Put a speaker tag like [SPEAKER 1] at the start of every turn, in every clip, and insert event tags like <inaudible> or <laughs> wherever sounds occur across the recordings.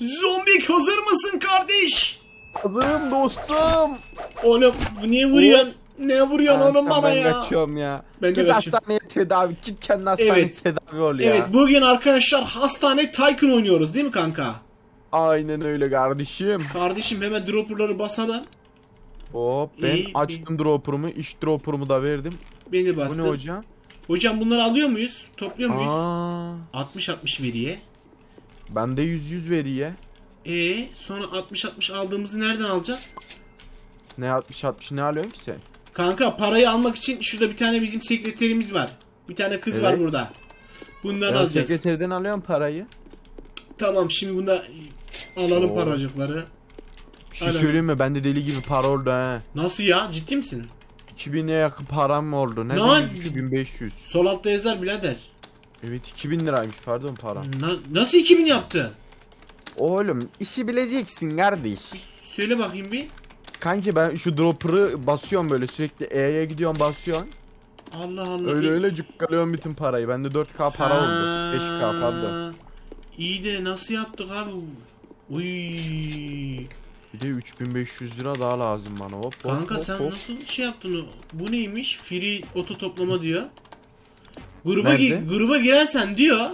[SPEAKER 1] Zombik hazır mısın kardeş?
[SPEAKER 2] Hazırım dostum.
[SPEAKER 1] Oğlum niye vuruyorsun? Ne vuruyorsun oğlum
[SPEAKER 2] Kankam,
[SPEAKER 1] bana
[SPEAKER 2] ben
[SPEAKER 1] ya?
[SPEAKER 2] kaçıyorum ya.
[SPEAKER 1] Ben de
[SPEAKER 2] git
[SPEAKER 1] kaçıyorum.
[SPEAKER 2] hastaneye tedavi. Git kendi hastaneye
[SPEAKER 1] Evet.
[SPEAKER 2] tedavi ol ya.
[SPEAKER 1] Evet bugün arkadaşlar hastane Tycoon oynuyoruz değil mi kanka?
[SPEAKER 2] Aynen öyle kardeşim.
[SPEAKER 1] Kardeşim hemen dropperları basalım.
[SPEAKER 2] Hop ben
[SPEAKER 1] İyi,
[SPEAKER 2] açtım dropper'ımı. iş dropper'ımı da verdim.
[SPEAKER 1] Beni
[SPEAKER 2] Bu ne hocam?
[SPEAKER 1] Hocam bunları alıyor muyuz? Topluyor muyuz?
[SPEAKER 2] Aa,
[SPEAKER 1] 60-60 veriye.
[SPEAKER 2] Bende 100 100 veriye.
[SPEAKER 1] E sonra 60-60 aldığımızı nereden alacağız?
[SPEAKER 2] Ne 60 60 ne alıyorsun ki sen?
[SPEAKER 1] Kanka parayı almak için şurada bir tane bizim sekreterimiz var. Bir tane kız var
[SPEAKER 2] Evet.
[SPEAKER 1] burada. Bunları
[SPEAKER 2] Ben
[SPEAKER 1] alacağız.
[SPEAKER 2] sekreterden alıyorum parayı.
[SPEAKER 1] Tamam şimdi bunda alalım
[SPEAKER 2] Oo.
[SPEAKER 1] paracıkları.
[SPEAKER 2] Bir şey
[SPEAKER 1] Aynen.
[SPEAKER 2] söyleyeyim mi? Bende deli gibi para oldu ha.
[SPEAKER 1] Nasıl ya? Ciddi misin?
[SPEAKER 2] 2000'e yakın param oldu. Ne?
[SPEAKER 1] Ne?
[SPEAKER 2] 2500.
[SPEAKER 1] Sol altta yazar birader.
[SPEAKER 2] Evet 2000 liraymış pardon param.
[SPEAKER 1] Na- nasıl 2000 yaptı?
[SPEAKER 2] Oğlum işi bileceksin kardeş.
[SPEAKER 1] Söyle bakayım bir.
[SPEAKER 2] Kanki ben şu dropper'ı basıyorum böyle sürekli E'ye gidiyorum basıyorsun.
[SPEAKER 1] Allah Allah.
[SPEAKER 2] Öyle öyle cukkalıyorum bütün parayı. Bende 4K para oldu. 5K pardon.
[SPEAKER 1] İyi de nasıl yaptık abi? Uy.
[SPEAKER 2] Bir de 3500 lira daha lazım bana. Hop hop
[SPEAKER 1] Kanka
[SPEAKER 2] hop,
[SPEAKER 1] sen
[SPEAKER 2] hop.
[SPEAKER 1] nasıl şey yaptın? o? Bu neymiş? Free oto toplama diyor. Gruba
[SPEAKER 2] Nerede?
[SPEAKER 1] gi- gruba girersen diyor.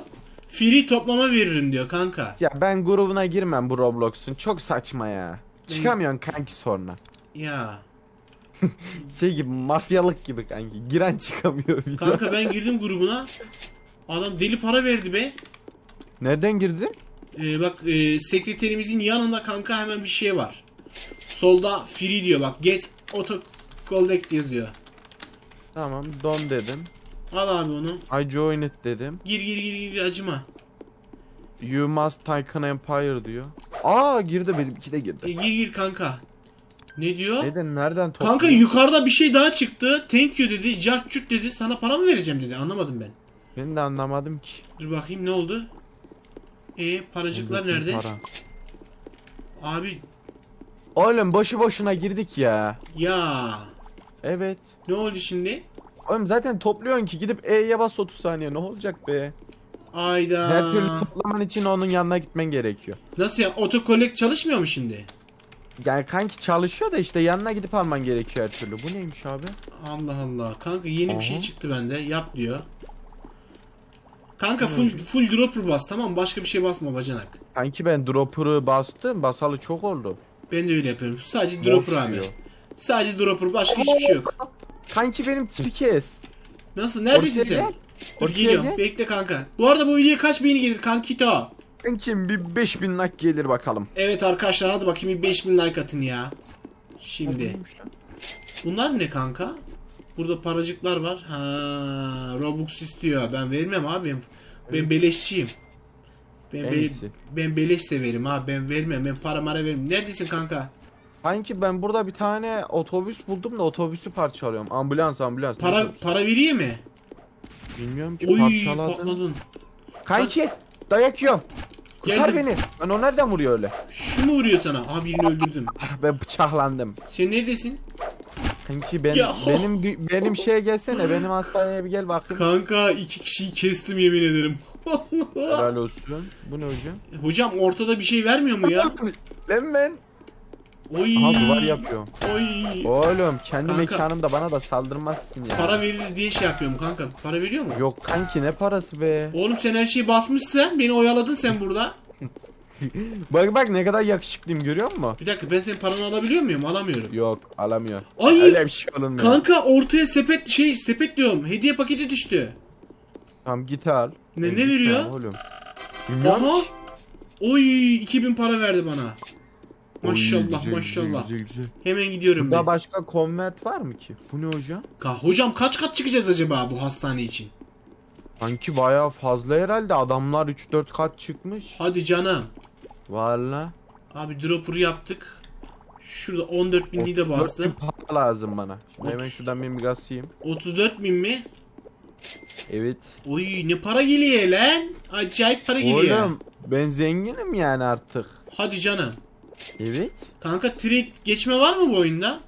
[SPEAKER 1] Free toplama veririm diyor kanka.
[SPEAKER 2] Ya ben grubuna girmem bu Roblox'un. Çok saçma ya. Çıkamıyorsun kanki sonra.
[SPEAKER 1] Ya. <laughs>
[SPEAKER 2] Şey gibi mafyalık gibi kanki. Giren çıkamıyor bir daha.
[SPEAKER 1] Kanka ben girdim grubuna. Adam deli para verdi be.
[SPEAKER 2] Nereden girdin?
[SPEAKER 1] Ee, bak e, sekreterimizin yanında kanka hemen bir şey var. Solda free diyor bak. Get auto collect yazıyor.
[SPEAKER 2] Tamam don dedim.
[SPEAKER 1] Al abi onu.
[SPEAKER 2] I join it dedim.
[SPEAKER 1] Gir gir gir gir acıma.
[SPEAKER 2] You must Tycoon Empire diyor. Aa girdi benimki de
[SPEAKER 1] E,
[SPEAKER 2] girdi.
[SPEAKER 1] gir gir kanka. Ne diyor?
[SPEAKER 2] Neden nereden topluyor?
[SPEAKER 1] Kanka yukarıda bir şey daha çıktı. Thank you dedi. Cartçut dedi. Sana para mı vereceğim dedi. Anlamadım ben.
[SPEAKER 2] Ben de anlamadım ki.
[SPEAKER 1] Dur bakayım ne oldu? E paracıklar nerede?
[SPEAKER 2] para.
[SPEAKER 1] Abi
[SPEAKER 2] Oğlum boşu boşuna girdik ya.
[SPEAKER 1] ya.
[SPEAKER 2] Evet.
[SPEAKER 1] Ne oldu şimdi?
[SPEAKER 2] Oğlum zaten topluyorsun ki gidip E'ye bas 30 saniye ne olacak be?
[SPEAKER 1] Ayda.
[SPEAKER 2] Her türlü toplaman için onun yanına gitmen gerekiyor.
[SPEAKER 1] Nasıl ya? Auto collect çalışmıyor mu şimdi?
[SPEAKER 2] Yani kanki çalışıyor da işte yanına gidip alman gerekiyor her türlü. Bu neymiş abi?
[SPEAKER 1] Allah Allah. Kanka yeni bir şey
[SPEAKER 2] Aha.
[SPEAKER 1] çıktı bende. Yap diyor. Kanka full full dropper bas tamam mı? Başka bir şey basma bacanak.
[SPEAKER 2] Kanki ben dropper'ı bastım. Basalı çok oldu.
[SPEAKER 1] Ben de öyle yapıyorum. Sadece dropper abi.
[SPEAKER 2] diyor.
[SPEAKER 1] Sadece dropper başka hiçbir şey yok.
[SPEAKER 2] Kanki benim tipi kes.
[SPEAKER 1] Nasıl? Neredesin
[SPEAKER 2] Ortaya
[SPEAKER 1] sen?
[SPEAKER 2] gel.
[SPEAKER 1] Dur
[SPEAKER 2] Ortaya
[SPEAKER 1] geliyorum.
[SPEAKER 2] gel.
[SPEAKER 1] Bekle kanka. Bu arada bu videoya kaç beğeni gelir kankito?
[SPEAKER 2] Kankim bir 5000 like gelir bakalım.
[SPEAKER 1] Evet arkadaşlar hadi bakayım bir 5000 like atın ya. Şimdi. Bunlar ne kanka? Burada paracıklar var. Ha, Robux istiyor. Ben vermem abi. Ben, ben beleşçiyim. Ben,
[SPEAKER 2] En
[SPEAKER 1] be-
[SPEAKER 2] iyisi.
[SPEAKER 1] ben beleş severim ha. Ben vermem. Ben para mara veririm. Neredesin kanka?
[SPEAKER 2] Kanki ben burada bir tane otobüs buldum da otobüsü parçalıyorum. Ambulans ambulans.
[SPEAKER 1] Para
[SPEAKER 2] otobüsü?
[SPEAKER 1] para veriyor mu?
[SPEAKER 2] Bilmiyorum ki
[SPEAKER 1] Oy
[SPEAKER 2] parçaladım.
[SPEAKER 1] patladın.
[SPEAKER 2] Kanki dayak yiyorum. Kurtar
[SPEAKER 1] Geldim.
[SPEAKER 2] beni. Ben o nereden vuruyor öyle?
[SPEAKER 1] Şu mu vuruyor sana? Aa birini öldürdüm. <laughs>
[SPEAKER 2] Ah, Ben bıçaklandım.
[SPEAKER 1] Sen neredesin?
[SPEAKER 2] Kanki ben
[SPEAKER 1] Ya.
[SPEAKER 2] benim benim şeye gelsene benim hastaneye bir gel bakayım.
[SPEAKER 1] Kanka iki kişiyi kestim yemin ederim. <laughs>
[SPEAKER 2] Helal olsun. Bu ne hocam?
[SPEAKER 1] Hocam ortada bir şey vermiyor mu ya? <laughs>
[SPEAKER 2] Ben ben.
[SPEAKER 1] Oy.
[SPEAKER 2] Aha duvar yapıyor.
[SPEAKER 1] Oy.
[SPEAKER 2] Oğlum kendi
[SPEAKER 1] Kanka.
[SPEAKER 2] mekanımda bana da saldırmazsın ya.
[SPEAKER 1] Para verilir diye şey yapıyorum kanka. Para veriyor mu?
[SPEAKER 2] Yok kanki ne parası be.
[SPEAKER 1] Oğlum sen her şeyi basmışsın. Beni oyaladın sen burada. <laughs>
[SPEAKER 2] Bak bak ne kadar yakışıklıyım görüyor musun?
[SPEAKER 1] Bir dakika ben senin paranı alabiliyor muyum? Alamıyorum.
[SPEAKER 2] Yok alamıyor.
[SPEAKER 1] Ay
[SPEAKER 2] Öyle bir şey olmuyor.
[SPEAKER 1] kanka ortaya sepet şey sepet diyorum. Hediye paketi düştü.
[SPEAKER 2] Tamam git al.
[SPEAKER 1] Ne-
[SPEAKER 2] E,
[SPEAKER 1] ne veriyor?
[SPEAKER 2] Oğlum. Bilmiyorum
[SPEAKER 1] Aha. Oy 2000 para verdi bana. Maşallah
[SPEAKER 2] güzel,
[SPEAKER 1] maşallah.
[SPEAKER 2] Güzel, güzel, güzel.
[SPEAKER 1] Hemen gidiyorum
[SPEAKER 2] Burada
[SPEAKER 1] ben.
[SPEAKER 2] başka konvert var mı ki? Bu ne hocam?
[SPEAKER 1] Ka- Hocam kaç kat çıkacağız acaba bu hastane için?
[SPEAKER 2] Sanki bayağı fazla herhalde. Adamlar 3-4 kat çıkmış.
[SPEAKER 1] Hadi canım.
[SPEAKER 2] Valla.
[SPEAKER 1] Abi dropper yaptık. Şurada 14 binliği de
[SPEAKER 2] 34 bin para lazım bana. Şimdi hemen
[SPEAKER 1] Otuz.
[SPEAKER 2] şuradan bir gasayım.
[SPEAKER 1] 34 bin mi?
[SPEAKER 2] Evet.
[SPEAKER 1] Oy ne para geliyor lan? Acayip para geliyor.
[SPEAKER 2] Oğlum ben zenginim yani artık.
[SPEAKER 1] Hadi canım.
[SPEAKER 2] Evet.
[SPEAKER 1] Kanka trade geçme var mı bu oyunda?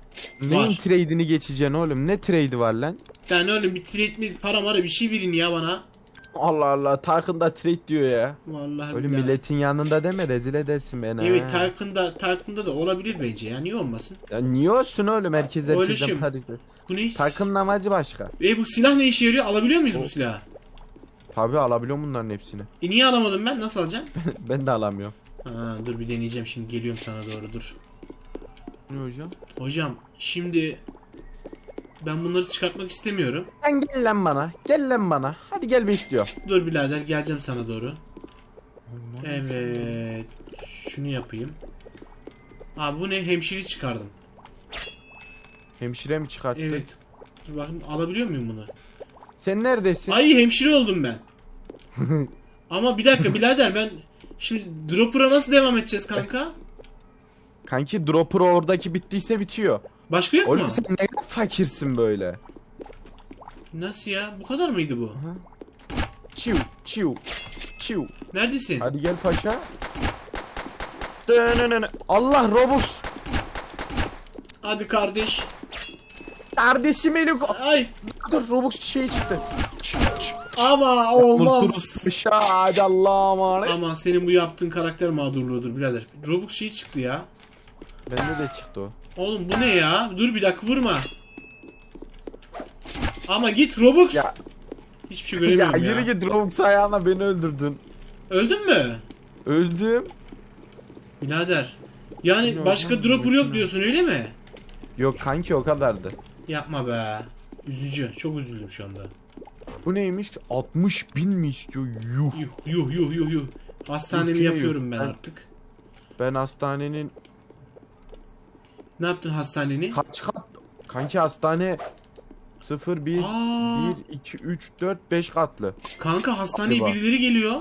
[SPEAKER 2] Neyin
[SPEAKER 1] Var.
[SPEAKER 2] trade'ini geçeceksin oğlum? Ne trade'i var lan?
[SPEAKER 1] Yani oğlum bir trade mi para mara bir şey verin ya bana.
[SPEAKER 2] Allah Allah Tarkın'da trade diyor ya.
[SPEAKER 1] Vallahi
[SPEAKER 2] Öyle milletin yanında deme rezil edersin beni.
[SPEAKER 1] Evet. Tarkın'da Tarkın'da da olabilir bence ya niye olmasın?
[SPEAKER 2] Ya niye olsun oğlum herkes herkesten ister.
[SPEAKER 1] Bu ne?
[SPEAKER 2] Tarkın'ın amacı başka.
[SPEAKER 1] E bu silah ne işe yarıyor? Alabiliyor muyuz bu
[SPEAKER 2] O-
[SPEAKER 1] silahı?
[SPEAKER 2] Tabi alabiliyorum bunların hepsini.
[SPEAKER 1] E niye alamadım ben? Nasıl alacağım? <laughs>
[SPEAKER 2] ben de alamıyorum.
[SPEAKER 1] Ha, dur bir deneyeceğim şimdi geliyorum sana doğru dur.
[SPEAKER 2] Ne hocam?
[SPEAKER 1] Hocam şimdi ben bunları çıkartmak istemiyorum.
[SPEAKER 2] Sen gel lan bana. Gel lan bana. Hadi gel bekliyor.
[SPEAKER 1] Dur birader geleceğim sana doğru. Evet. Şunu yapayım. Abi bu ne? Hemşire çıkardım.
[SPEAKER 2] Hemşire mi çıkarttı?
[SPEAKER 1] Evet. Dur bakayım alabiliyor muyum bunu?
[SPEAKER 2] Sen neredesin?
[SPEAKER 1] Ay hemşire oldum ben. <laughs> Ama bir dakika birader ben şimdi dropper'a nasıl devam edeceğiz kanka?
[SPEAKER 2] Kanki dropper oradaki bittiyse bitiyor.
[SPEAKER 1] Başka yok mu?
[SPEAKER 2] Oğlum sen ne kadar fakirsin böyle.
[SPEAKER 1] Nasıl ya? Bu kadar mıydı bu?
[SPEAKER 2] Çiu çiu çiu.
[SPEAKER 1] Neredesin?
[SPEAKER 2] Hadi gel paşa. Dönönönö. Allah Robux.
[SPEAKER 1] Hadi kardeş.
[SPEAKER 2] Kardeşim eli
[SPEAKER 1] Ay
[SPEAKER 2] Dur Robux şey çıktı. Çık, çık.
[SPEAKER 1] Ama olmaz.
[SPEAKER 2] Kurtuluz paşa hadi Allah'a emanet.
[SPEAKER 1] Ama senin bu yaptığın karakter mağdurluğudur birader. Robux şey çıktı ya.
[SPEAKER 2] Bende de çıktı o.
[SPEAKER 1] Oğlum bu ne ya? Dur bir dakika vurma. Ama git Robux.
[SPEAKER 2] Ya,
[SPEAKER 1] Hiçbir şey
[SPEAKER 2] ya
[SPEAKER 1] göremiyorum <laughs> ya.
[SPEAKER 2] yürü git Robux ayağına beni öldürdün.
[SPEAKER 1] Öldün mü?
[SPEAKER 2] Öldüm.
[SPEAKER 1] Birader. Yani
[SPEAKER 2] Yok,
[SPEAKER 1] başka
[SPEAKER 2] lan,
[SPEAKER 1] dropper yok diyorsun öyle mi?
[SPEAKER 2] Yok kanki o kadardı.
[SPEAKER 1] Yapma be. Üzücü. Çok üzüldüm şu anda.
[SPEAKER 2] Bu neymiş? 60 bin mi istiyor? Yuh.
[SPEAKER 1] Yuh yuh yuh yuh yuh. Hastanemi
[SPEAKER 2] Yuh,
[SPEAKER 1] yapıyorum
[SPEAKER 2] yuh?
[SPEAKER 1] ben
[SPEAKER 2] Ben-
[SPEAKER 1] artık.
[SPEAKER 2] Ben hastanenin
[SPEAKER 1] Ne yaptın hastaneni?
[SPEAKER 2] kaç kat? Kanki hastane 0 1
[SPEAKER 1] Aa.
[SPEAKER 2] 1 2 3 4 5 katlı.
[SPEAKER 1] Kanka hastaneye
[SPEAKER 2] Galiba.
[SPEAKER 1] birileri geliyor.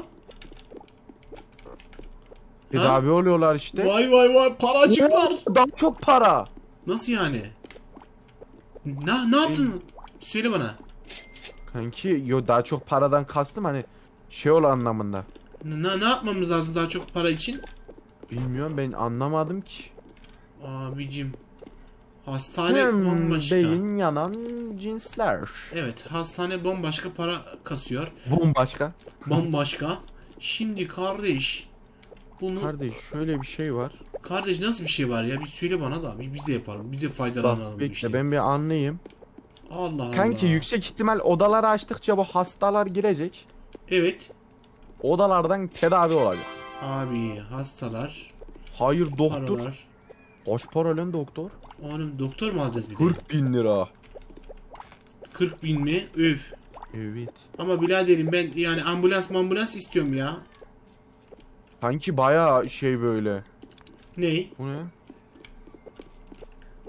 [SPEAKER 2] Tedavi oluyorlar işte.
[SPEAKER 1] Vay vay vay paracıklar.
[SPEAKER 2] Daha çok para.
[SPEAKER 1] Nasıl yani? Ne ne yaptın? Söyle bana.
[SPEAKER 2] Kanki yo daha çok paradan kastım hani şey ol anlamında.
[SPEAKER 1] Ne, ne yapmamız lazım daha çok para için?
[SPEAKER 2] Bilmiyorum ben anlamadım ki.
[SPEAKER 1] Abicim. Hastane
[SPEAKER 2] Hmm,
[SPEAKER 1] bambaşka.
[SPEAKER 2] beyin yanan cinsler.
[SPEAKER 1] Evet hastane bambaşka para kasıyor.
[SPEAKER 2] Bambaşka.
[SPEAKER 1] Bambaşka. Şimdi kardeş. Bunu
[SPEAKER 2] Kardeş şöyle bir şey var.
[SPEAKER 1] kardeş nasıl bir şey var ya bir söyle bana da biz, biz de yapalım. Biz de faydalanalım
[SPEAKER 2] Bak bekle
[SPEAKER 1] işten.
[SPEAKER 2] ben bir anlayayım.
[SPEAKER 1] Allah Allah.
[SPEAKER 2] Kanki yüksek ihtimal odaları açtıkça bu hastalar girecek.
[SPEAKER 1] Evet.
[SPEAKER 2] Odalardan tedavi olacak.
[SPEAKER 1] Abi hastalar.
[SPEAKER 2] Hayır doktor.
[SPEAKER 1] Paralar.
[SPEAKER 2] Kaç para lan doktor?
[SPEAKER 1] Oğlum doktor mu alacağız bir de?
[SPEAKER 2] 40 bin lira.
[SPEAKER 1] 40 bin mi? Üf.
[SPEAKER 2] Evet.
[SPEAKER 1] Ama biraderim ben yani ambulans ambulans istiyorum ya.
[SPEAKER 2] Sanki baya şey böyle.
[SPEAKER 1] Ney?
[SPEAKER 2] Bu ne?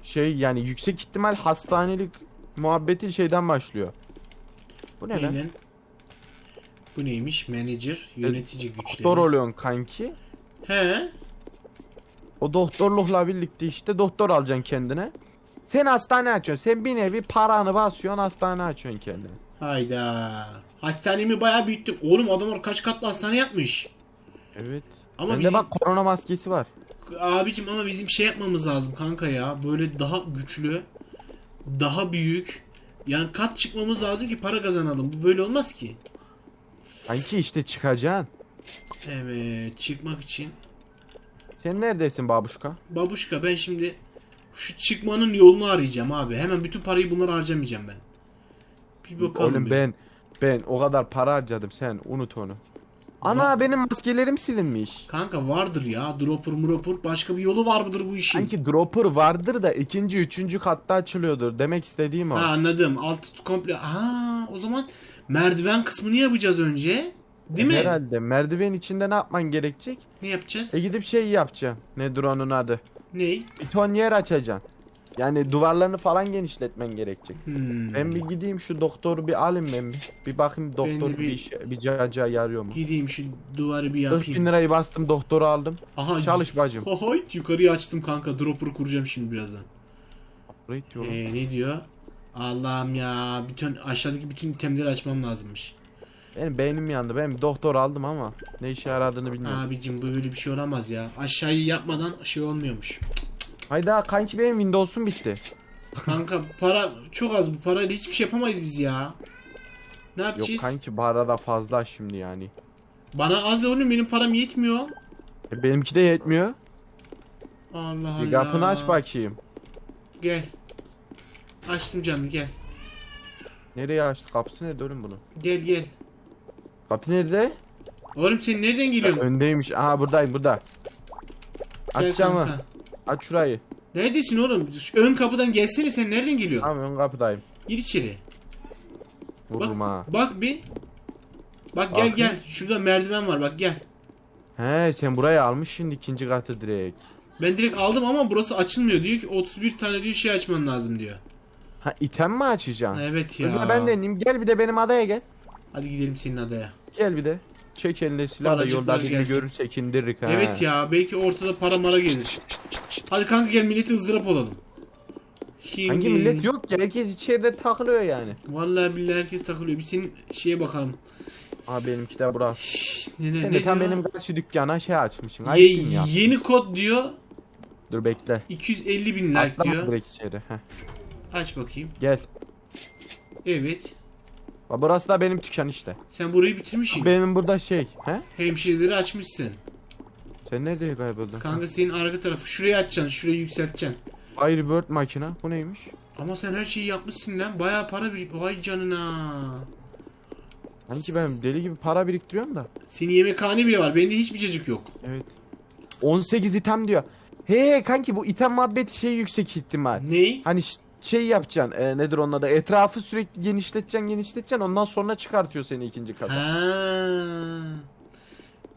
[SPEAKER 2] Şey yani yüksek ihtimal hastanelik muhabbeti şeyden başlıyor. Bu ne lan?
[SPEAKER 1] Neyden? Bu neymiş? Manager, yönetici güçleri.
[SPEAKER 2] Doktor oluyorsun kanki.
[SPEAKER 1] He?
[SPEAKER 2] O doktorlukla birlikte işte doktor alacaksın kendine. Sen hastane açıyorsun. Sen bir nevi paranı basıyorsun hastane açıyorsun kendine.
[SPEAKER 1] Hayda. Hastanemi bayağı büyüttüm. Oğlum adamlar kaç katlı hastane yapmış.
[SPEAKER 2] Evet.
[SPEAKER 1] Ama
[SPEAKER 2] Bende
[SPEAKER 1] bizim
[SPEAKER 2] bak korona maskesi var.
[SPEAKER 1] abicim ama bizim şey yapmamız lazım kanka ya. Böyle daha güçlü, daha büyük. Yani kat çıkmamız lazım ki para kazanalım. Bu böyle olmaz ki.
[SPEAKER 2] Kanki işte çıkacaksın.
[SPEAKER 1] Evet, çıkmak için.
[SPEAKER 2] Sen neredesin babuşka?
[SPEAKER 1] Babuşka ben şimdi şu çıkmanın yolunu arayacağım abi. Hemen bütün parayı bunlara harcamayacağım ben. Bir bakalım.
[SPEAKER 2] Oğlum
[SPEAKER 1] bir.
[SPEAKER 2] ben ben o kadar para harcadım sen unut onu. Ana benim maskelerim silinmiş.
[SPEAKER 1] Kanka vardır ya. Dropper mropper. Başka bir yolu var mıdır bu işin?
[SPEAKER 2] Sanki dropper vardır da ikinci üçüncü katta açılıyordur. Demek istediğim o.
[SPEAKER 1] Ha anladım. Altı komple. Ha o zaman merdiven kısmını yapacağız önce. Değil mi?
[SPEAKER 2] Herhalde merdiven içinde ne yapman gerekecek?
[SPEAKER 1] Ne yapacağız?
[SPEAKER 2] E gidip şey yapacaksın. Nedir onun adı?
[SPEAKER 1] Ney?
[SPEAKER 2] Bir ton yer açacaksın. Yani duvarlarını falan genişletmen gerekecek.
[SPEAKER 1] Hmm.
[SPEAKER 2] Ben bir gideyim şu doktoru bir alayım ben bir. Bir bakayım doktor bir,
[SPEAKER 1] bir-
[SPEAKER 2] işe, bir caca yarıyor mu?
[SPEAKER 1] Gideyim şu duvarı bir
[SPEAKER 2] 40 bin
[SPEAKER 1] yapayım.
[SPEAKER 2] lirayı bastım doktoru aldım.
[SPEAKER 1] Aha.
[SPEAKER 2] Çalış bacım.
[SPEAKER 1] Hohoy yukarıyı açtım kanka. Dropper'ı kuracağım şimdi birazdan.
[SPEAKER 2] Upgrade diyorum.
[SPEAKER 1] Ee, ne diyor? Allah'ım ya. Bütün aşağıdaki bütün itemleri açmam lazımmış.
[SPEAKER 2] Benim beynim yandı. Ben doktor aldım ama ne işe yaradığını bilmiyorum.
[SPEAKER 1] Abicim bu böyle bir şey olamaz ya. Aşağıyı yapmadan şey olmuyormuş.
[SPEAKER 2] Hayda kanki benim Windows'um bitti.
[SPEAKER 1] Kanka para çok az bu parayla hiçbir şey yapamayız biz ya. Ne
[SPEAKER 2] Yok
[SPEAKER 1] yapacağız?
[SPEAKER 2] kanki para da fazla şimdi yani.
[SPEAKER 1] Bana az oğlum benim param yetmiyor.
[SPEAKER 2] E, benimki de yetmiyor.
[SPEAKER 1] Allah Allah.
[SPEAKER 2] Bir kapını aç bakayım.
[SPEAKER 1] Gel. Açtım canım gel.
[SPEAKER 2] Nereye açtı? Kapısı nerede oğlum bunun?
[SPEAKER 1] Gel gel.
[SPEAKER 2] Kapı nerede?
[SPEAKER 1] Oğlum sen nereden geliyorsun?
[SPEAKER 2] öndeymiş. Aha buradayım burada.
[SPEAKER 1] Gel
[SPEAKER 2] Aç camı.
[SPEAKER 1] kanka.
[SPEAKER 2] Aç şurayı.
[SPEAKER 1] Neredesin oğlum? Şu ön kapıdan gelsene sen nereden geliyorsun?
[SPEAKER 2] Tamam ön kapıdayım.
[SPEAKER 1] Gir içeri.
[SPEAKER 2] Vururum ha.
[SPEAKER 1] Bak bir. Bak gel
[SPEAKER 2] Bakayım.
[SPEAKER 1] gel. Şurada merdiven var bak gel.
[SPEAKER 2] He sen burayı almışsın ikinci katı direkt.
[SPEAKER 1] Ben direkt aldım ama burası açılmıyor. Diyor ki 31 tane diyor şey açman lazım diyor.
[SPEAKER 2] Ha item mi açacaksın?
[SPEAKER 1] Evet ya.
[SPEAKER 2] Öyle ben de ineyim. Gel bir de benim adaya gel.
[SPEAKER 1] Hadi gidelim senin adaya.
[SPEAKER 2] Gel bir de. Çek eline silah da
[SPEAKER 1] Paracıklar
[SPEAKER 2] yolda birini
[SPEAKER 1] gelsin.
[SPEAKER 2] görürsek indirik ha.
[SPEAKER 1] Evet ya belki ortada para mara gelir. Hadi kanka gel milleti ızdırap olalım. Şimdi...
[SPEAKER 2] Hangi millet yok ki herkes içeride takılıyor yani.
[SPEAKER 1] Vallahi billahi herkes takılıyor. Bir senin şeye bakalım.
[SPEAKER 2] Aa benimki de burası.
[SPEAKER 1] Ne, ne,
[SPEAKER 2] Sen
[SPEAKER 1] ne
[SPEAKER 2] de tam
[SPEAKER 1] diyor?
[SPEAKER 2] benim karşı dükkana şey açmışsın.
[SPEAKER 1] Ye-
[SPEAKER 2] ya.
[SPEAKER 1] yeni kod diyor.
[SPEAKER 2] Dur bekle.
[SPEAKER 1] 250 bin like
[SPEAKER 2] Atlama
[SPEAKER 1] diyor.
[SPEAKER 2] direkt içeri. Heh.
[SPEAKER 1] Aç bakayım.
[SPEAKER 2] Gel.
[SPEAKER 1] Evet.
[SPEAKER 2] Burası da benim dükkan işte.
[SPEAKER 1] Sen burayı bitirmişsin.
[SPEAKER 2] Benim burada şey. He?
[SPEAKER 1] Hemşireleri açmışsın.
[SPEAKER 2] Sen nerede kayboldun?
[SPEAKER 1] Kanka senin arka tarafı şuraya açacaksın. Şurayı yükselteceksin.
[SPEAKER 2] Firebird makina. Bu neymiş?
[SPEAKER 1] Ama sen her şeyi yapmışsın lan. Bayağı para bir Vay canına.
[SPEAKER 2] Sanki ben deli gibi para biriktiriyorum da.
[SPEAKER 1] Senin yemekhane bile var. Bende hiçbir cacık yok.
[SPEAKER 2] Evet. 18 item diyor. He kanki bu item muhabbeti şey yüksek ihtimal.
[SPEAKER 1] Ney?
[SPEAKER 2] Hani şey yapacaksın. e, nedir onun adı? Etrafı sürekli genişleteceksin, genişleteceksin. Ondan sonra çıkartıyor seni ikinci kata.
[SPEAKER 1] Ha.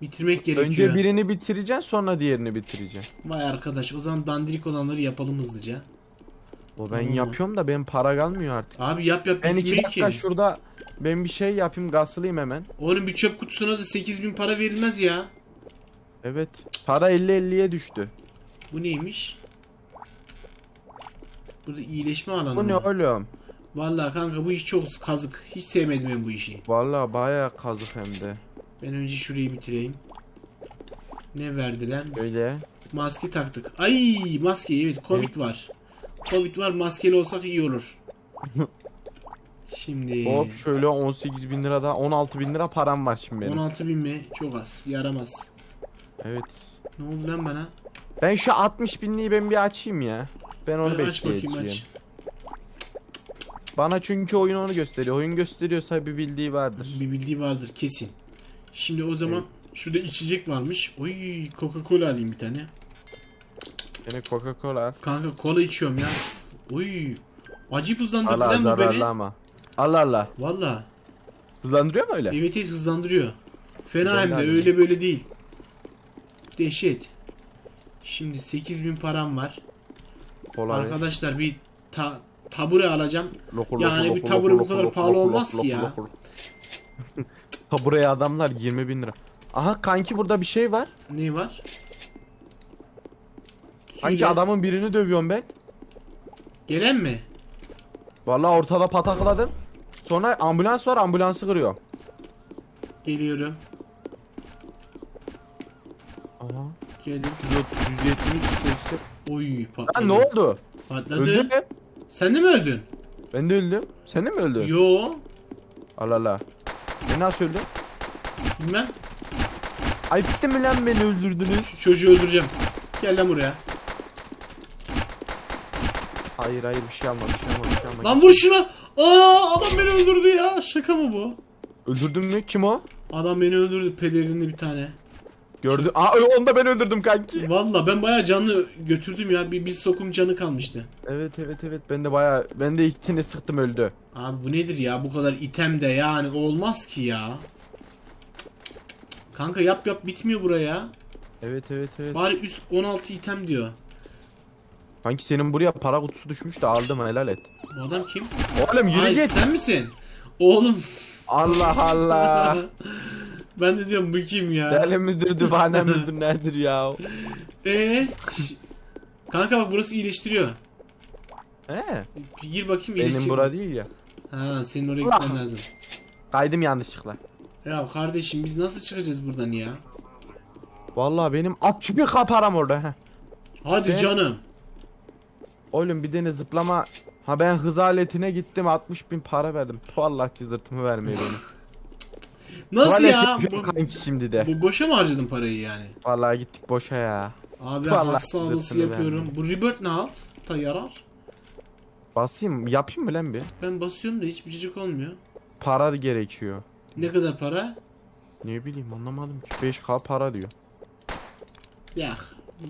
[SPEAKER 1] Bitirmek gerekiyor.
[SPEAKER 2] Önce birini bitireceksin, sonra diğerini bitireceksin.
[SPEAKER 1] Vay arkadaş o zaman dandirik olanları yapalım hızlıca.
[SPEAKER 2] O ben
[SPEAKER 1] Tamam.
[SPEAKER 2] yapıyorum da benim para kalmıyor artık.
[SPEAKER 1] Abi yap yap
[SPEAKER 2] Ben iki
[SPEAKER 1] bitmiyor
[SPEAKER 2] dakika
[SPEAKER 1] ki.
[SPEAKER 2] şurada ben bir şey yapayım, gaslayayım hemen.
[SPEAKER 1] Oğlum bir çöp kutusuna da 8000 para verilmez ya.
[SPEAKER 2] Evet. Para 50-50'ye düştü.
[SPEAKER 1] Bu neymiş? Burada iyileşme alanı
[SPEAKER 2] Bu ne
[SPEAKER 1] mı?
[SPEAKER 2] oğlum?
[SPEAKER 1] Vallahi kanka bu iş çok kazık. Hiç sevmedim ben bu işi.
[SPEAKER 2] Vallahi bayağı kazık hem de.
[SPEAKER 1] Ben önce şurayı bitireyim. Ne verdiler?
[SPEAKER 2] Öyle.
[SPEAKER 1] Maske taktık. Ay maske evet Covid var. Covid var maskeli olsak iyi olur. <laughs> Şimdi
[SPEAKER 2] Hop şöyle 18 bin lira da 16 bin lira param var şimdi benim.
[SPEAKER 1] 16 bin mi? Çok az. Yaramaz.
[SPEAKER 2] Evet.
[SPEAKER 1] Ne oldu lan bana?
[SPEAKER 2] Ben şu 60 binliği ben bir açayım ya. Ben onu
[SPEAKER 1] Ben aç bakayım
[SPEAKER 2] bekleyeceğim.
[SPEAKER 1] aç.
[SPEAKER 2] Bana çünkü oyun onu gösteriyor. Oyun gösteriyorsa bir bildiği vardır.
[SPEAKER 1] Bir bildiği vardır kesin. Şimdi o zaman şurada içecek varmış. Oy Coca-Cola alayım bir tane.
[SPEAKER 2] Yine Coca-Cola.
[SPEAKER 1] Kanka kola içiyorum ya. Oy. Acayip hızlandırdı
[SPEAKER 2] Allah
[SPEAKER 1] lan bu beni.
[SPEAKER 2] zararlı ama. Allah Allah.
[SPEAKER 1] Valla.
[SPEAKER 2] Hızlandırıyor mu öyle?
[SPEAKER 1] Evet evet hızlandırıyor. Fena hem
[SPEAKER 2] de
[SPEAKER 1] öyle böyle değil. Dehşet. Şimdi 8000 param var.
[SPEAKER 2] Kola.
[SPEAKER 1] Arkadaşlar bir ta tabure alacağım.
[SPEAKER 2] Lokur,
[SPEAKER 1] Yani
[SPEAKER 2] lokur,
[SPEAKER 1] bir tabure
[SPEAKER 2] lokur,
[SPEAKER 1] bu kadar
[SPEAKER 2] lokur,
[SPEAKER 1] pahalı
[SPEAKER 2] lokur,
[SPEAKER 1] olmaz
[SPEAKER 2] lokur,
[SPEAKER 1] ki ya.
[SPEAKER 2] lokur. <laughs> Tabureye adamlar 20 bin lira. Aha kanki burada bir şey var.
[SPEAKER 1] Ne var?
[SPEAKER 2] Sanki
[SPEAKER 1] Söyle.
[SPEAKER 2] adamın birini dövüyorum ben.
[SPEAKER 1] Gelen mi?
[SPEAKER 2] Vallahi ortada patakladım. Sonra ambulans var ambulansı kırıyor.
[SPEAKER 1] Geliyorum.
[SPEAKER 2] Aha.
[SPEAKER 1] Geldim.
[SPEAKER 2] 170 işte.
[SPEAKER 1] Oy patladı.
[SPEAKER 2] Lan ne oldu?
[SPEAKER 1] Patladı.
[SPEAKER 2] Öldüm.
[SPEAKER 1] Sen de mi öldün?
[SPEAKER 2] Ben de öldüm. Sen de mi öldün?
[SPEAKER 1] Yo.
[SPEAKER 2] Allah Allah. Ben nasıl öldüm?
[SPEAKER 1] Bilmem.
[SPEAKER 2] Ay bitti mi lan beni öldürdünüz?
[SPEAKER 1] Şu çocuğu öldüreceğim. Gel lan buraya.
[SPEAKER 2] Hayır hayır bir şey alma bir şey alma bir şey alma.
[SPEAKER 1] Lan vur şuna. Aa adam beni öldürdü ya. Şaka mı bu?
[SPEAKER 2] Öldürdün mü? Kim o?
[SPEAKER 1] Adam beni öldürdü pelerinli bir tane.
[SPEAKER 2] Gördü. Aa onu da ben öldürdüm kanki.
[SPEAKER 1] Valla ben bayağı canlı götürdüm ya. Bir, bir sokum canı kalmıştı.
[SPEAKER 2] Evet evet evet ben de baya ben de ikisini sıktım öldü.
[SPEAKER 1] Abi bu nedir ya? Bu kadar item de yani olmaz ki ya. Kanka yap yap bitmiyor buraya.
[SPEAKER 2] Evet evet evet.
[SPEAKER 1] Bari üst 16 item diyor.
[SPEAKER 2] Kanki senin buraya para kutusu düşmüş de aldım helal et.
[SPEAKER 1] Bu adam kim?
[SPEAKER 2] Oğlum yürü
[SPEAKER 1] Ay
[SPEAKER 2] git.
[SPEAKER 1] sen misin? Oğlum.
[SPEAKER 2] Allah Allah. <laughs>
[SPEAKER 1] ben de diyorum bu kim ya?
[SPEAKER 2] Deli müdür divane <laughs> müdür nedir ya?
[SPEAKER 1] Eee? Kanka bak burası iyileştiriyor.
[SPEAKER 2] He.
[SPEAKER 1] Bir Gir bakayım
[SPEAKER 2] Benim
[SPEAKER 1] iyileştiriyor.
[SPEAKER 2] bura değil ya.
[SPEAKER 1] Ha senin oraya gitmen lazım.
[SPEAKER 2] Kaydım yanlışlıkla.
[SPEAKER 1] Ya kardeşim biz nasıl çıkacağız buradan ya?
[SPEAKER 2] Vallahi benim at çünkü param orada he.
[SPEAKER 1] Hadi
[SPEAKER 2] Ben-
[SPEAKER 1] canım.
[SPEAKER 2] Oğlum bir tane zıplama Ha ben hız aletine gittim 60 bin para verdim. Tu Allah cızırtımı beni. <laughs>
[SPEAKER 1] Nasıl
[SPEAKER 2] Tuvalet
[SPEAKER 1] ya?
[SPEAKER 2] yapıyorum
[SPEAKER 1] Bu,
[SPEAKER 2] kanki şimdi de.
[SPEAKER 1] bu boşa mı harcadın parayı yani?
[SPEAKER 2] Vallahi gittik boşa ya.
[SPEAKER 1] Abi
[SPEAKER 2] Vallahi
[SPEAKER 1] hasta odası
[SPEAKER 2] zıttını
[SPEAKER 1] yapıyorum. Bu Rebirth ne alt? Ta yarar.
[SPEAKER 2] Basayım yapayım mı lan bir?
[SPEAKER 1] Ben basıyorum da hiçbir cicik olmuyor.
[SPEAKER 2] Para gerekiyor.
[SPEAKER 1] Ne kadar para?
[SPEAKER 2] Ne bileyim anlamadım ki 5k para diyor.
[SPEAKER 1] Ya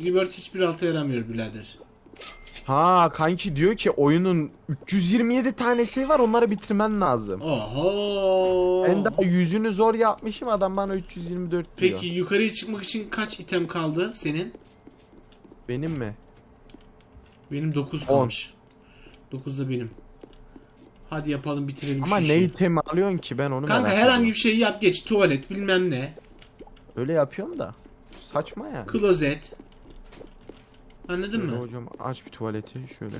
[SPEAKER 1] Rebirth hiçbir alta yaramıyor birader.
[SPEAKER 2] Ha kanki diyor ki oyunun 327 tane şey var onları bitirmen lazım.
[SPEAKER 1] Oho.
[SPEAKER 2] Ben daha yüzünü zor yapmışım adam bana 324 diyor.
[SPEAKER 1] Peki yukarıya çıkmak için kaç item kaldı senin?
[SPEAKER 2] Benim mi?
[SPEAKER 1] Benim 9
[SPEAKER 2] On.
[SPEAKER 1] kalmış. 9 da benim. Hadi yapalım bitirelim
[SPEAKER 2] Ama
[SPEAKER 1] şu
[SPEAKER 2] ne
[SPEAKER 1] işi.
[SPEAKER 2] itemi alıyorsun ki ben onu
[SPEAKER 1] Kanka
[SPEAKER 2] merak
[SPEAKER 1] herhangi
[SPEAKER 2] ediyorum.
[SPEAKER 1] bir şey yap geç tuvalet bilmem ne.
[SPEAKER 2] Öyle yapıyorum da. Saçma yani.
[SPEAKER 1] Klozet. Anladın
[SPEAKER 2] Şöyle
[SPEAKER 1] mı?
[SPEAKER 2] hocam aç bir tuvaleti şöyle.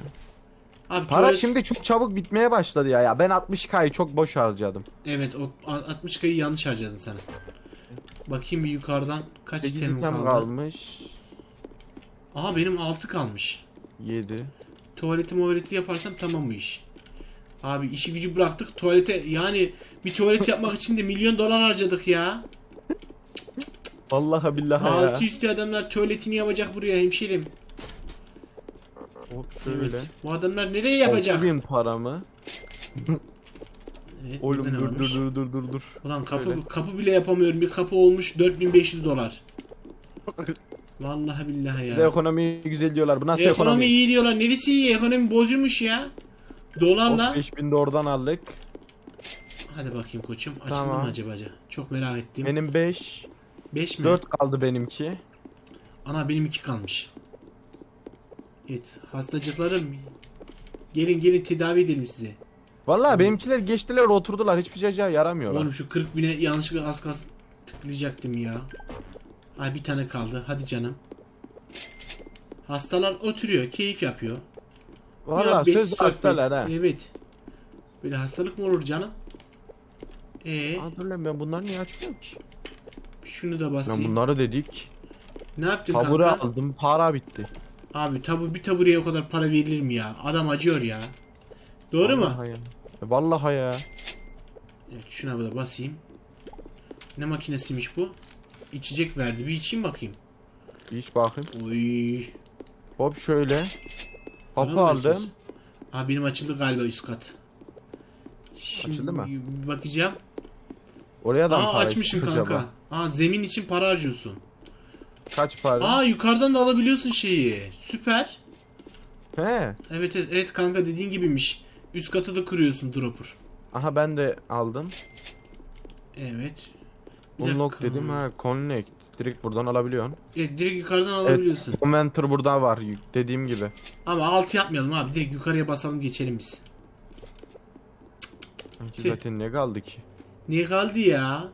[SPEAKER 1] Abi
[SPEAKER 2] Para
[SPEAKER 1] tuvalet...
[SPEAKER 2] şimdi çok çabuk bitmeye başladı ya. ya ben 60k'yı çok boş harcadım.
[SPEAKER 1] Evet o 60 kayı yanlış harcadın sen. Bakayım bir yukarıdan kaç
[SPEAKER 2] 8
[SPEAKER 1] item kaldı.
[SPEAKER 2] kalmış.
[SPEAKER 1] Aha benim 6 kalmış.
[SPEAKER 2] 7.
[SPEAKER 1] Tuvaleti muvaleti yaparsam tamam bu iş. Abi işi gücü bıraktık tuvalete yani bir tuvalet <laughs> yapmak için de milyon dolar harcadık ya.
[SPEAKER 2] Vallahi billahi ya.
[SPEAKER 1] Altı üstü adamlar tuvaletini yapacak buraya hemşerim.
[SPEAKER 2] Hop şöyle.
[SPEAKER 1] Evet. Bu adamlar nereye yapacak?
[SPEAKER 2] 6000 para mı? <laughs>
[SPEAKER 1] Evet,
[SPEAKER 2] Oğlum dur dur dur dur dur dur.
[SPEAKER 1] Ulan kapı
[SPEAKER 2] Şöyle.
[SPEAKER 1] kapı bile yapamıyorum. Bir kapı olmuş 4500 dolar. <laughs> Vallahi billahi
[SPEAKER 2] Bir de
[SPEAKER 1] ya.
[SPEAKER 2] ekonomi güzel diyorlar. Bu nasıl
[SPEAKER 1] Ekonomi
[SPEAKER 2] ekonomi?
[SPEAKER 1] iyi diyorlar. Neresi iyi? Ekonomi bozulmuş ya. Dolarla.
[SPEAKER 2] Hop 5000 de oradan aldık.
[SPEAKER 1] Hadi bakayım koçum. Açıldı
[SPEAKER 2] Tamam.
[SPEAKER 1] mı acaba? acaba? Çok merak ettim.
[SPEAKER 2] Benim 5.
[SPEAKER 1] 5 mi?
[SPEAKER 2] 4 kaldı benimki.
[SPEAKER 1] Ana benim 2 kalmış. Evet. Hastacıklarım. Gelin gelin tedavi edelim sizi.
[SPEAKER 2] Vallahi benimkiler geçtiler oturdular. Hiçbir şey yaramıyorlar.
[SPEAKER 1] Oğlum şu 40 bine yanlışlıkla az kalsın tıklayacaktım ya. Ay bir tane kaldı. Hadi canım. Hastalar oturuyor. Keyif yapıyor.
[SPEAKER 2] Vallahi
[SPEAKER 1] Muhabbet,
[SPEAKER 2] söz hastalar ha.
[SPEAKER 1] Evet. Böyle hastalık mı olur canım? Ee,
[SPEAKER 2] Aa, dur lan ben bunları niye açmıyorum ki?
[SPEAKER 1] şunu da
[SPEAKER 2] Ben
[SPEAKER 1] basayım.
[SPEAKER 2] bunları dedik.
[SPEAKER 1] Ne yaptın
[SPEAKER 2] Tabure
[SPEAKER 1] kanka?
[SPEAKER 2] aldım para bitti.
[SPEAKER 1] Abi tabu bir tabureye o kadar para verilir mi ya? Adam acıyor ya. Doğru mu?
[SPEAKER 2] Vallahi ya. Vallahi ya.
[SPEAKER 1] Evet şuna da basayım. Ne makinesiymiş bu? İçecek verdi. Bir içeyim bakayım.
[SPEAKER 2] İç bakayım.
[SPEAKER 1] Oy.
[SPEAKER 2] Hop şöyle. Kapı aldım.
[SPEAKER 1] Abi benim açıldı galiba üst kat. Şimdi
[SPEAKER 2] Açıldı mı?
[SPEAKER 1] Bakacağım.
[SPEAKER 2] Oraya da
[SPEAKER 1] Aa
[SPEAKER 2] para
[SPEAKER 1] açmışım kanka.
[SPEAKER 2] acaba?
[SPEAKER 1] Aa zemin için para harcıyorsun.
[SPEAKER 2] Kaç para?
[SPEAKER 1] Aa yukarıdan da alabiliyorsun şeyi. Süper.
[SPEAKER 2] He.
[SPEAKER 1] Evet evet, evet kanka dediğin gibiymiş. Üst katı da kuruyorsun dropper.
[SPEAKER 2] Aha ben de aldım.
[SPEAKER 1] Evet. Bir
[SPEAKER 2] Unlock
[SPEAKER 1] dakika.
[SPEAKER 2] dedim ha connect. Direkt buradan alabiliyorsun.
[SPEAKER 1] Evet, direkt yukarıdan alabiliyorsun.
[SPEAKER 2] Commenter burada var yük- dediğim gibi.
[SPEAKER 1] Ama altı yapmayalım abi. Direkt yukarıya basalım geçelim biz. Tüh.
[SPEAKER 2] zaten ne kaldı ki?
[SPEAKER 1] Niye kaldı ya?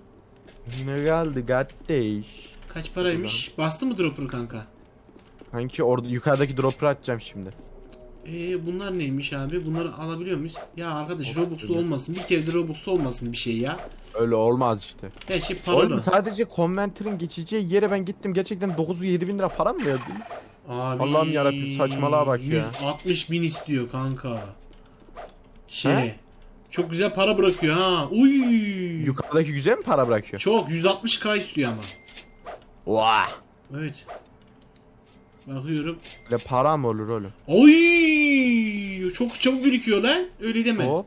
[SPEAKER 2] Ne kaldı kardeş?
[SPEAKER 1] Kaç paraymış? Bastı mı dropper kanka?
[SPEAKER 2] Sanki orada yukarıdaki dropper açacağım şimdi.
[SPEAKER 1] Ee bunlar neymiş abi? Bunları alabiliyor muyuz? Ya arkadaş Robux'lu olmasın. Bir kere de Robux'lu olmasın bir şey ya.
[SPEAKER 2] Öyle olmaz işte.
[SPEAKER 1] Her şey
[SPEAKER 2] Oğlum
[SPEAKER 1] paralı.
[SPEAKER 2] sadece Conventer'ın geçeceği yere ben gittim gerçekten 9-7 bin lira para mı verdim?
[SPEAKER 1] Abi,
[SPEAKER 2] Allah'ım yarabbim, saçmalığa bak ya.
[SPEAKER 1] 160 bin istiyor kanka. Şey.
[SPEAKER 2] He?
[SPEAKER 1] Çok güzel para bırakıyor ha. Uy.
[SPEAKER 2] Yukarıdaki güzel mi para bırakıyor?
[SPEAKER 1] Çok 160k istiyor ama.
[SPEAKER 2] Vah!
[SPEAKER 1] Evet. Bakıyorum.
[SPEAKER 2] Ne para mı olur oğlum?
[SPEAKER 1] Oy! Çok çabuk birikiyor lan. Öyle deme.
[SPEAKER 2] Hop.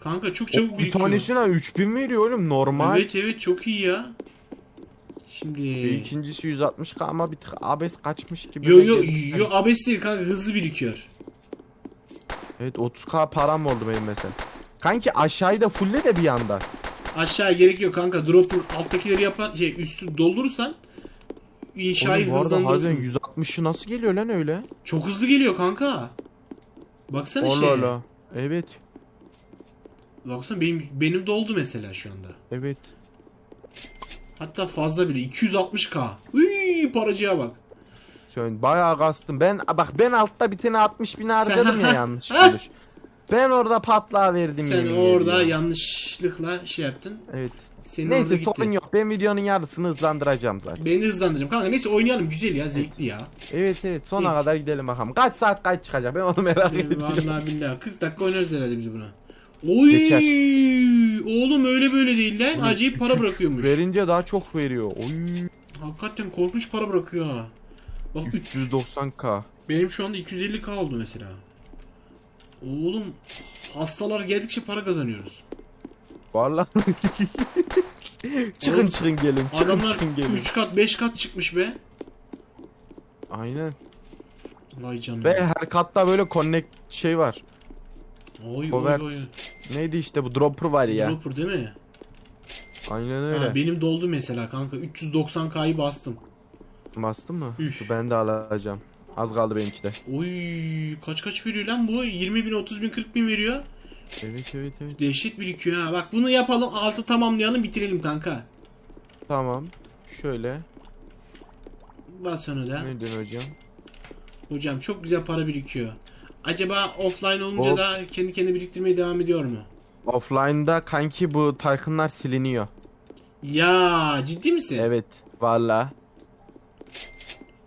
[SPEAKER 1] Kanka çok çabuk
[SPEAKER 2] bir
[SPEAKER 1] birikiyor.
[SPEAKER 2] tanesine 3000 veriyor oğlum normal.
[SPEAKER 1] Evet evet çok iyi ya. Şimdi
[SPEAKER 2] Ve İkincisi 160k ama bir tık abes kaçmış gibi.
[SPEAKER 1] Yo yo yo abes değil kanka hızlı birikiyor.
[SPEAKER 2] Evet 30k param oldu benim mesela. Kanki aşağıyı da fulle de bir anda.
[SPEAKER 1] Aşağı gerek yok kanka. Dropper alttakileri yapan şey üstü doldurursan inşayı
[SPEAKER 2] Oğlum bu arada harbiden
[SPEAKER 1] hızlandırırsın.
[SPEAKER 2] 160'ı nasıl geliyor lan öyle?
[SPEAKER 1] Çok hızlı geliyor kanka. Baksana
[SPEAKER 2] Allah
[SPEAKER 1] şeye.
[SPEAKER 2] Allah. Evet.
[SPEAKER 1] Baksana benim benim doldu mesela şu anda.
[SPEAKER 2] Evet.
[SPEAKER 1] Hatta fazla bile 260k. Uy paracıya bak.
[SPEAKER 2] Sen bayağı kastın. Ben bak ben altta bir tane 60 bin harcadım ya yanlış. <laughs> Ben orada patlağı verdim
[SPEAKER 1] Sen
[SPEAKER 2] yemin
[SPEAKER 1] orada
[SPEAKER 2] ediyorum.
[SPEAKER 1] yanlışlıkla şey yaptın.
[SPEAKER 2] Evet.
[SPEAKER 1] Senin orada
[SPEAKER 2] Neyse
[SPEAKER 1] gitti.
[SPEAKER 2] sorun yok. Ben videonun yarısını hızlandıracağım zaten.
[SPEAKER 1] Beni hızlandıracağım. Kanka neyse oynayalım güzel ya zevkli ya.
[SPEAKER 2] Evet evet sona
[SPEAKER 1] Evet.
[SPEAKER 2] kadar gidelim bakalım. Kaç saat kaç çıkacak ben onu merak ediyorum.
[SPEAKER 1] Vallahi billahi 40 dakika oynarız herhalde biz buna. Oy!
[SPEAKER 2] Geçer.
[SPEAKER 1] Oğlum öyle böyle değil lan. Acayip para bırakıyormuş.
[SPEAKER 2] Verince daha çok veriyor. Oy.
[SPEAKER 1] Hakikaten korkunç para bırakıyor ha. Bak 3
[SPEAKER 2] 390k.
[SPEAKER 1] benim şu anda 250k oldu mesela. Oğlum hastalar geldikçe para kazanıyoruz.
[SPEAKER 2] Vallahi. <laughs> çıkın
[SPEAKER 1] Oğlum,
[SPEAKER 2] çıkın gelin. Çıkın
[SPEAKER 1] Adamlar
[SPEAKER 2] çıkın gelin.
[SPEAKER 1] 3 kat 5 kat çıkmış be.
[SPEAKER 2] Aynen.
[SPEAKER 1] Vay canına.
[SPEAKER 2] Ve her katta böyle connect şey var.
[SPEAKER 1] Oy oy
[SPEAKER 2] Covert.
[SPEAKER 1] oy.
[SPEAKER 2] Neydi işte bu dropper var ya.
[SPEAKER 1] Dropper değil mi?
[SPEAKER 2] Aynen öyle.
[SPEAKER 1] Ha, benim doldu mesela kanka. 390k'yı bastım.
[SPEAKER 2] Bastın mı?
[SPEAKER 1] Üf.
[SPEAKER 2] Ben de alacağım. Az kaldı benimki de.
[SPEAKER 1] Oy kaç kaç veriyor lan bu? 20 bin 30 bin 40 bin veriyor.
[SPEAKER 2] Evet evet evet.
[SPEAKER 1] Dehşet birikiyor ha. Bak bunu yapalım. Altı tamamlayalım bitirelim kanka.
[SPEAKER 2] Tamam. Şöyle.
[SPEAKER 1] Bas onu da.
[SPEAKER 2] Neden hocam?
[SPEAKER 1] Hocam çok güzel para birikiyor. Acaba offline olunca
[SPEAKER 2] Hop.
[SPEAKER 1] da kendi kendine biriktirmeye devam ediyor mu?
[SPEAKER 2] Offline'da kanki bu Taycanlar siliniyor.
[SPEAKER 1] Ya ciddi misin?
[SPEAKER 2] Evet. Valla.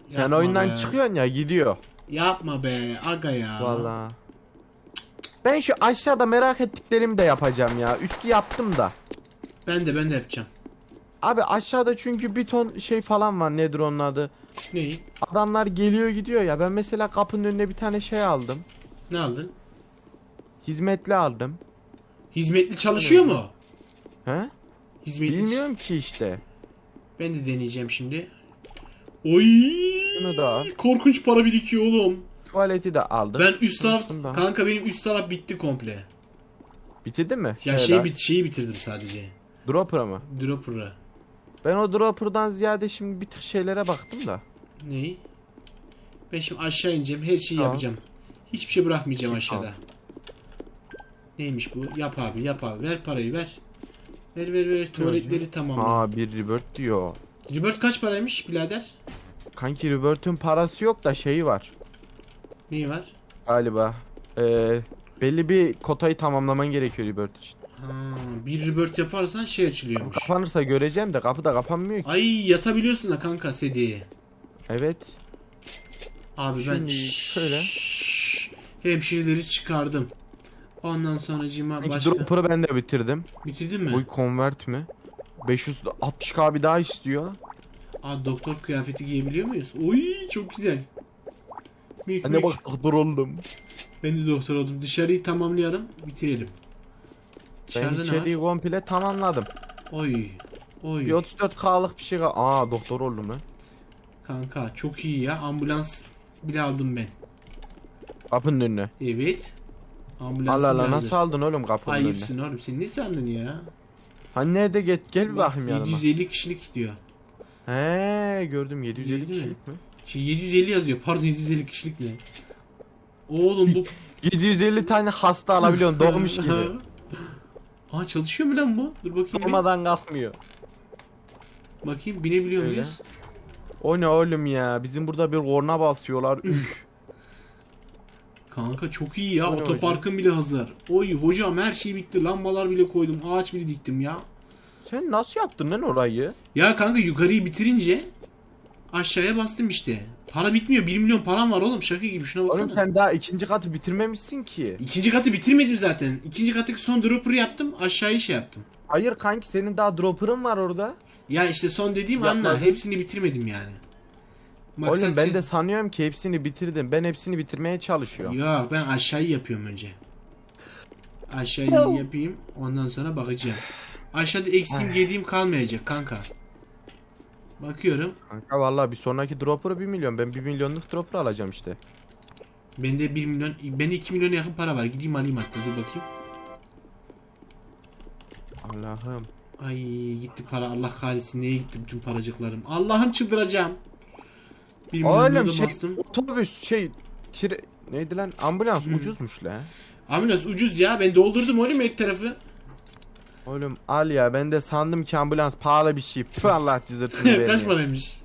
[SPEAKER 2] Sen
[SPEAKER 1] Yapma
[SPEAKER 2] oyundan
[SPEAKER 1] be.
[SPEAKER 2] çıkıyorsun ya gidiyor.
[SPEAKER 1] Yapma be aga ya.
[SPEAKER 2] Valla. Ben şu aşağıda merak ettiklerimi de yapacağım ya. Üstü yaptım da.
[SPEAKER 1] Ben de ben de yapacağım.
[SPEAKER 2] Abi aşağıda çünkü bir ton şey falan var nedir onun adı.
[SPEAKER 1] Neyi?
[SPEAKER 2] Adamlar geliyor gidiyor ya. Ben mesela kapının önüne bir tane şey aldım.
[SPEAKER 1] Ne aldın?
[SPEAKER 2] Hizmetli aldım.
[SPEAKER 1] Hizmetli çalışıyor mu?
[SPEAKER 2] He?
[SPEAKER 1] Hizmetli.
[SPEAKER 2] Bilmiyorum ki işte.
[SPEAKER 1] Ben de deneyeceğim şimdi. Oy!
[SPEAKER 2] Da.
[SPEAKER 1] Korkunç para birikiyor oğlum.
[SPEAKER 2] Tuvaleti de aldım.
[SPEAKER 1] Ben üst taraf
[SPEAKER 2] Şunu da
[SPEAKER 1] kanka benim üst taraf bitti komple.
[SPEAKER 2] Bitirdin mi?
[SPEAKER 1] Ya
[SPEAKER 2] Helal.
[SPEAKER 1] şey bit şeyi bitirdim sadece.
[SPEAKER 2] Dropper'a mı?
[SPEAKER 1] Dropper'ı.
[SPEAKER 2] Ben o dropper'dan ziyade şimdi bir tık şeylere baktım da.
[SPEAKER 1] Neyi? Ben şimdi aşağı ineceğim. Her şeyi
[SPEAKER 2] Tamam.
[SPEAKER 1] yapacağım. Hiçbir şey bırakmayacağım
[SPEAKER 2] Tamam.
[SPEAKER 1] aşağıda. Neymiş bu? Yap abi yap abi. Ver parayı ver. Ver ver ver. Tuvaletleri tamamla.
[SPEAKER 2] Aa bir revert diyor.
[SPEAKER 1] Rebirth kaç paraymış birader?
[SPEAKER 2] Kanki revert'ün parası yok da şeyi var
[SPEAKER 1] Neyi var?
[SPEAKER 2] galiba. Ee, belli bir kotayı tamamlaman gerekiyor revert için.
[SPEAKER 1] Ha, bir rebirth yaparsan şey açılıyormuş.
[SPEAKER 2] Kapanırsa göreceğim de kapı da kapanmıyor ki.
[SPEAKER 1] Ay yatabiliyorsun da kanka sedyeye.
[SPEAKER 2] Evet.
[SPEAKER 1] Abi ben
[SPEAKER 2] Şimdi şöyle.
[SPEAKER 1] Şşş, hemşireleri çıkardım. Ondan sonra cima
[SPEAKER 2] Kanki
[SPEAKER 1] başka.
[SPEAKER 2] dropper'ı ben de bitirdim.
[SPEAKER 1] Bitirdin mi?
[SPEAKER 2] Bu convert mi? 560k bir daha istiyor.
[SPEAKER 1] Aa doktor kıyafeti giyebiliyor muyuz? Oy çok güzel. Mük,
[SPEAKER 2] Anne bak doktor oldum.
[SPEAKER 1] Ben de doktor oldum. Dışarıyı tamamlayalım, bitirelim.
[SPEAKER 2] Ben
[SPEAKER 1] Dışarıda var?
[SPEAKER 2] içeriği komple tamamladım.
[SPEAKER 1] Oy. Oy.
[SPEAKER 2] Bir 34k'lık bir şey kal- Aa doktor oldum lan.
[SPEAKER 1] Kanka çok iyi ya. Ambulans bile aldım ben.
[SPEAKER 2] Kapının önüne.
[SPEAKER 1] Evet. Ambulans
[SPEAKER 2] Allah Allah nasıl aldın oğlum kapının önüne?
[SPEAKER 1] Ayıpsın oğlum. Sen ne sandın ya?
[SPEAKER 2] Hani nerede gel, gel bir bakayım yanıma.
[SPEAKER 1] 750 kişilik diyor.
[SPEAKER 2] He gördüm 750
[SPEAKER 1] Gördün mü?
[SPEAKER 2] kişilik mi?
[SPEAKER 1] Şey 750 yazıyor. Pardon 750 kişilik ne? Oğlum bu <laughs>
[SPEAKER 2] 750 tane hasta alabiliyorsun doğmuş <laughs> gibi.
[SPEAKER 1] Ha çalışıyor mu lan bu? Dur bakayım. bir.
[SPEAKER 2] Doğmadan kalkmıyor.
[SPEAKER 1] Bakayım binebiliyor
[SPEAKER 2] Öyle.
[SPEAKER 1] muyuz?
[SPEAKER 2] O ne oğlum ya bizim burada bir korna basıyorlar. Üf.
[SPEAKER 1] Kanka çok iyi ya.
[SPEAKER 2] O
[SPEAKER 1] Otoparkın bile hazır. Oy hocam her şey bitti. Lambalar bile koydum. Ağaç bile diktim ya.
[SPEAKER 2] Sen nasıl yaptın lan orayı?
[SPEAKER 1] Ya kanka yukarıyı bitirince aşağıya bastım işte. Para bitmiyor. 1 milyon param var oğlum. Şaka gibi şuna baksana.
[SPEAKER 2] Oğlum sen daha ikinci katı bitirmemişsin ki.
[SPEAKER 1] İkinci katı bitirmedim zaten. İkinci kattaki son dropper'ı yaptım. Aşağıyı şey yaptım.
[SPEAKER 2] Hayır kanki senin daha dropper'ın var orada.
[SPEAKER 1] Ya işte son dediğim
[SPEAKER 2] Yapmadın.
[SPEAKER 1] anla. Hepsini bitirmedim yani. Maksat
[SPEAKER 2] Oğlum ben
[SPEAKER 1] şey-
[SPEAKER 2] de sanıyorum ki hepsini bitirdim. Ben hepsini bitirmeye çalışıyorum.
[SPEAKER 1] Yok ben aşağıyı yapıyorum önce. Aşağıyı yapayım. Ondan sonra bakacağım. Aşağıda eksiğim yediğim kalmayacak kanka. Bakıyorum.
[SPEAKER 2] Kanka vallahi bir sonraki dropper'ı 1 milyon. Ben 1 milyonluk dropper alacağım işte.
[SPEAKER 1] Bende 1 milyon, bende 2 milyona yakın para var. Gideyim alayım hatta dur bakayım.
[SPEAKER 2] Allah'ım.
[SPEAKER 1] Ay gitti para Allah kahretsin neye gitti bütün paracıklarım. Allah'ım çıldıracağım. 1
[SPEAKER 2] Oğlum şey
[SPEAKER 1] bastım.
[SPEAKER 2] otobüs şey tire, neydi lan ambulans
[SPEAKER 1] Hı.
[SPEAKER 2] ucuzmuş la.
[SPEAKER 1] Ambulans ucuz ya ben doldurdum oğlum her tarafı.
[SPEAKER 2] Oğlum al ya ben de sandım ki ambulans pahalı bir şey. Tüh Allah cızırtını <laughs>
[SPEAKER 1] Kaç
[SPEAKER 2] vermiyor.
[SPEAKER 1] paraymış?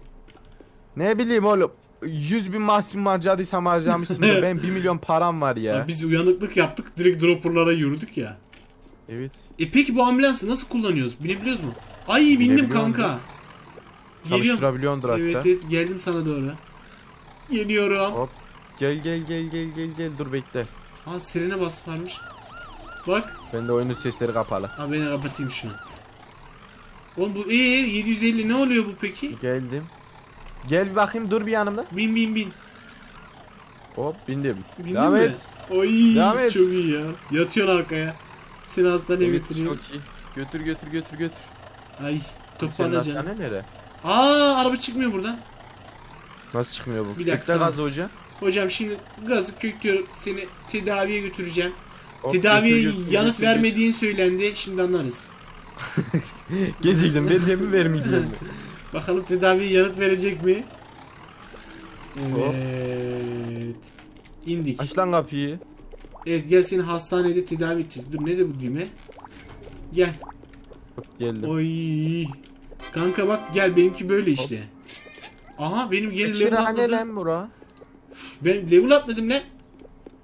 [SPEAKER 2] Ne bileyim oğlum 100 bin maksimum harcadıysam harcamışsın. <laughs> ben 1 milyon param var ya.
[SPEAKER 1] Ya biz uyanıklık yaptık direkt dropperlara yürüdük ya.
[SPEAKER 2] Evet.
[SPEAKER 1] E peki bu ambulansı nasıl kullanıyoruz? Binebiliyoruz mu? Ay bindim kanka. Geliyorum.
[SPEAKER 2] Çalıştırabiliyordur hatta.
[SPEAKER 1] Evet evet geldim sana doğru. Geliyorum.
[SPEAKER 2] Hop. Gel gel gel gel gel gel dur bekle.
[SPEAKER 1] Aa sirene bas varmış. Bak.
[SPEAKER 2] Ben de oyunun sesleri kapalı.
[SPEAKER 1] Abi ben kapatayım şunu. Oğlum bu ee 750 ne oluyor bu peki?
[SPEAKER 2] Geldim. Gel bir bakayım dur bir yanımda.
[SPEAKER 1] Bin bin bin.
[SPEAKER 2] Hop bindim.
[SPEAKER 1] Bindin
[SPEAKER 2] Devam
[SPEAKER 1] mi?
[SPEAKER 2] et.
[SPEAKER 1] Oy
[SPEAKER 2] Devam et.
[SPEAKER 1] çok iyi ya. Yatıyorsun arkaya. Seni hastaneye
[SPEAKER 2] Evet
[SPEAKER 1] götürüyor.
[SPEAKER 2] çok iyi. Götür götür götür götür.
[SPEAKER 1] Ay
[SPEAKER 2] Senin
[SPEAKER 1] toparlayacağım.
[SPEAKER 2] hastane nere?
[SPEAKER 1] Aa araba çıkmıyor buradan.
[SPEAKER 2] Nasıl çıkmıyor bu?
[SPEAKER 1] Bir dakika,
[SPEAKER 2] Bekle
[SPEAKER 1] tamam.
[SPEAKER 2] gazı hoca.
[SPEAKER 1] Hocam şimdi gazı köklüyorum. Seni tedaviye götüreceğim.
[SPEAKER 2] Hop,
[SPEAKER 1] Tedaviye
[SPEAKER 2] götür, götür,
[SPEAKER 1] yanıt
[SPEAKER 2] götür,
[SPEAKER 1] vermediğin söylendi. Şimdi anlarız. <laughs>
[SPEAKER 2] Gelecektim vereceğim mi vermeyeceğim mi? <laughs>
[SPEAKER 1] Bakalım tedaviye yanıt verecek mi? Evet. İndik.
[SPEAKER 2] Aç lan kapıyı.
[SPEAKER 1] Evet gel seni hastanede tedavi edeceğiz. Dur nerede bu düğme? Gel.
[SPEAKER 2] Geldim.
[SPEAKER 1] Oy. Kanka bak gel benimki böyle işte. Aha benim geri level
[SPEAKER 2] İçeri hani
[SPEAKER 1] atladım.
[SPEAKER 2] lan bura?
[SPEAKER 1] Ben level atladım ne?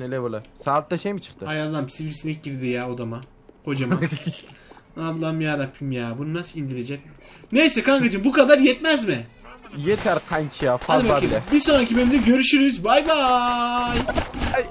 [SPEAKER 2] Ne level'ı? Saatte şey mi çıktı?
[SPEAKER 1] Hay Allah'ım sivrisinek girdi ya odama. Kocaman. <laughs> Allah'ım ya Rabbim ya. Bunu nasıl indirecek? Neyse kankacığım bu kadar yetmez mi?
[SPEAKER 2] Yeter kanki ya
[SPEAKER 1] Hadi
[SPEAKER 2] fazla
[SPEAKER 1] bakayım.
[SPEAKER 2] bile.
[SPEAKER 1] Bir sonraki bölümde görüşürüz. Bay bay.
[SPEAKER 2] Ay,